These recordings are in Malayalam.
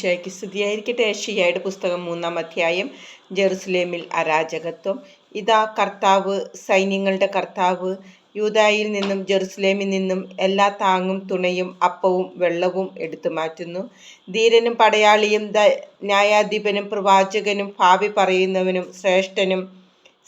ഈശോയ്ക്ക് സ്തുതിയായിരിക്കട്ടെ. ഏഷ്യയുടെ പുസ്തകം മൂന്നാം അധ്യായം ജെറുസലേമിൽ അരാജകത്വം. ഇതാ കർത്താവ് സൈന്യങ്ങളുടെ കർത്താവ്. യൂതായിൽ നിന്നും ജെറുസലേമിൽ നിന്നും എല്ലാ താങ്ങും തുണയും അപ്പവും വെള്ളവും എടുത്തു മാറ്റുന്നു. ധീരനും പടയാളിയും ദ- ന്യായാധിപനും പ്രവാചകനും ഭാവി പറയുന്നവനും ശ്രേഷ്ഠനും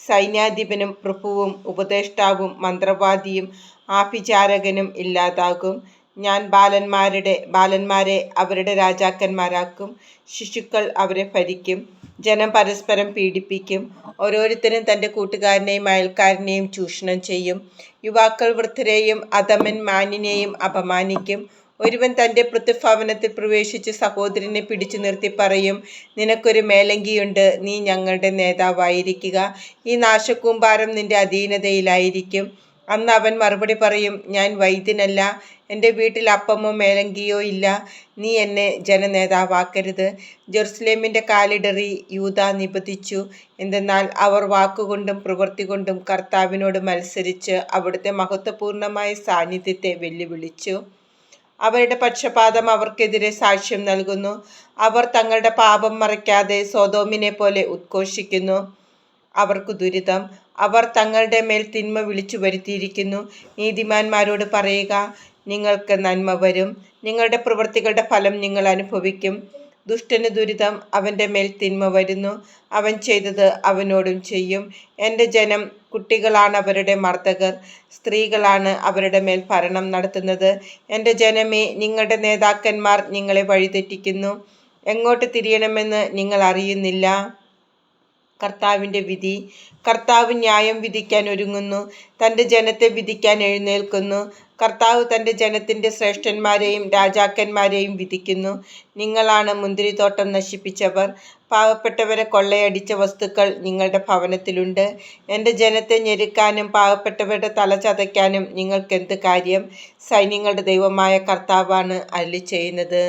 സൈന്യാധിപനും പ്രഭുവും ഉപദേഷ്ടാവും മന്ത്രവാദിയും ആഭിചാരകനും ഇല്ലാതാകും. ഞാൻ ബാലന്മാരുടെ ബാലന്മാരെ അവരുടെ രാജാക്കന്മാരാക്കും. ശിശുക്കൾ അവരെ ഭരിക്കും. ജനം പരസ്പരം പീഡിപ്പിക്കും. ഓരോരുത്തരും തന്റെ കൂട്ടുകാരനെയും അയൽക്കാരനെയും ചൂഷണം ചെയ്യും. യുവാക്കൾ വൃദ്ധരെയും അധമൻ മാനിനെയും അപമാനിക്കും. ഒരുവൻ തന്റെ പൃഥ്വിഭവനത്തിൽ പ്രവേശിച്ച് സഹോദരനെ പിടിച്ചു നിർത്തി പറയും നിനക്കൊരു മേലങ്കിയുണ്ട്. നീ ഞങ്ങളുടെ നേതാവായിരിക്കുക. ഈ നാശക്കൂമ്പാരം നിന്റെ അധീനതയിലായിരിക്കും. അന്ന് അവൻ മറുപടി പറയും ഞാൻ വൈദ്യനല്ല എന്റെ വീട്ടിൽ അപ്പമോ മേലങ്കിയോ ഇല്ല നീ എന്നെ ജനനേതാവാക്കരുത്. ജെറുസലേമിന്റെ കാലിടറി യൂത നിബന്ധിച്ചു. എന്തെന്നാൽ അവർ വാക്കുകൊണ്ടും പ്രവൃത്തി കൊണ്ടും കർത്താവിനോട് മത്സരിച്ച് അവിടുത്തെ മഹത്വപൂർണമായ സാന്നിധ്യത്തെ വെല്ലുവിളിച്ചു. അവരുടെ പക്ഷപാതം അവർക്കെതിരെ സാക്ഷ്യം നൽകുന്നു. അവർ തങ്ങളുടെ പാപം മറയ്ക്കാതെ സ്വതോമിനെ പോലെ ഉദ്ഘോഷിക്കുന്നു. അവർക്ക് ദുരിതം. അവർ തങ്ങളുടെ മേൽ തിന്മ വിളിച്ചു വരുത്തിയിരിക്കുന്നു. നീതിമാന്മാരോട് പറയുക നിങ്ങൾക്ക് നന്മ വരും. നിങ്ങളുടെ പ്രവൃത്തികളുടെ ഫലം നിങ്ങൾ അനുഭവിക്കും. ദുഷ്ടന് ദുരിതം അവന്റെ മേൽ തിന്മ വരുന്നു. അവൻ ചെയ്തത് അവനോടും ചെയ്യും. എന്റെ ജനം കുട്ടികളാണ് അവരുടെ മർദ്ദകർ. സ്ത്രീകളാണ് അവരുടെ മേൽ ഭരണം നടത്തുന്നത്. എന്റെ ജനമേ നിങ്ങളുടെ നേതാക്കന്മാർ നിങ്ങളെ വഴിതെറ്റിക്കുന്നു. എങ്ങോട്ട് തിരിയണമെന്ന് നിങ്ങൾ അറിയുന്നില്ല. കർത്താവിന്റെ വിധി. കർത്താവ് ന്യായം വിധിക്കാൻ ഒരുങ്ങുന്നു. തന്റെ ജനത്തെ വിധിക്കാൻ എഴുന്നേൽക്കുന്നു. കർത്താവ് തന്റെ ജനത്തിന്റെ ശ്രേഷ്ഠന്മാരെയും രാജാക്കന്മാരെയും വിധിക്കുന്നു. നിങ്ങളാണ് മുന്തിരിത്തോട്ടം നശിപ്പിച്ചവർ. പാവപ്പെട്ടവരെ കൊള്ളയടിച്ച വസ്തുക്കൾ നിങ്ങളുടെ ഭവനത്തിലുണ്ട്. എന്റെ ജനത്തെ ഞെരുക്കാനും പാവപ്പെട്ടവരുടെ തല ചതയ്ക്കാനും നിങ്ങൾക്കെന്ത് കാര്യം? സൈന്യങ്ങളുടെ ദൈവമായ കർത്താവാണ് അല്ലി ചെയ്യുന്നത്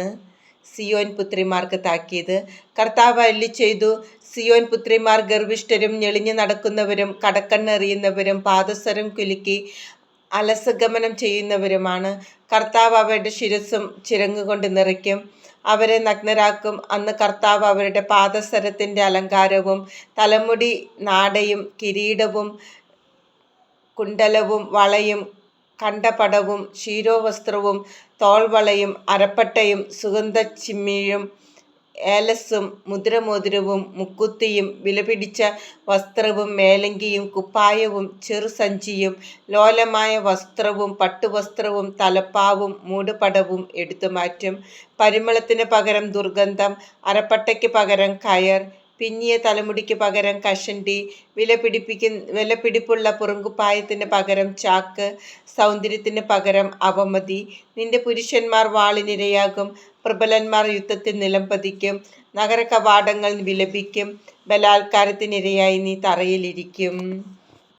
സിയോൻ പുത്രിമാർക്ക് താക്കീത്. കർത്താവ് അല്ലി ചെയ്തു സിയോൻ പുത്രിമാർ ഗർഭിഷ്ഠരും ഞെളിഞ്ഞു നടക്കുന്നവരും കടക്കണ്ണെറിയുന്നവരും പാദസരം കുലുക്കി അലസഗമനം ചെയ്യുന്നവരുമാണ്. കർത്താവ് അവരുടെ ശിരസും ചിരങ്ങുകൊണ്ട് നിറയ്ക്കും. അവരെ നഗ്നരാക്കും. അന്ന് കർത്താവ് അവരുടെ പാദസരത്തിന്റെ അലങ്കാരവും തലമുടി നാടയും കിരീടവും കുണ്ടലവും വളയും കണ്ടപടവും ശിരോവസ്ത്രവും തോൾവളയും അരപ്പട്ടയും സുഗന്ധ സുഗന്ധച്ചിമ്മിയും ഏലസും മുദ്രമോതിരവും മുക്കുത്തിയും വിലപിടിച്ച വസ്ത്രവും മേലങ്കിയും കുപ്പായവും ചെറുസഞ്ചിയും ലോലമായ വസ്ത്രവും പട്ടുവസ്ത്രവും തലപ്പാവും മൂടുപടവും എടുത്തുമാറ്റും. പരിമളത്തിന് പകരം ദുർഗന്ധം അരപ്പട്ടയ്ക്ക് പകരം കയർ പിന്നിയ തലമുടിക്ക് പകരം കഷണ്ടി വില പിടിപ്പിക്കുന്ന വിലപിടിപ്പുള്ള പുറങ്കുപ്പായത്തിന് പകരം ചാക്ക് സൗന്ദര്യത്തിന് പകരം അവമതി. നിന്റെ പുരുഷന്മാർ വാളിനിരയാകും പ്രബലന്മാർ യുദ്ധത്തിൽ നിലംപതിക്കും നഗര കവാടങ്ങൾ വിലപിക്കും ബലാത്കാരത്തിനിരയായി നീ തറയിലിരിക്കും.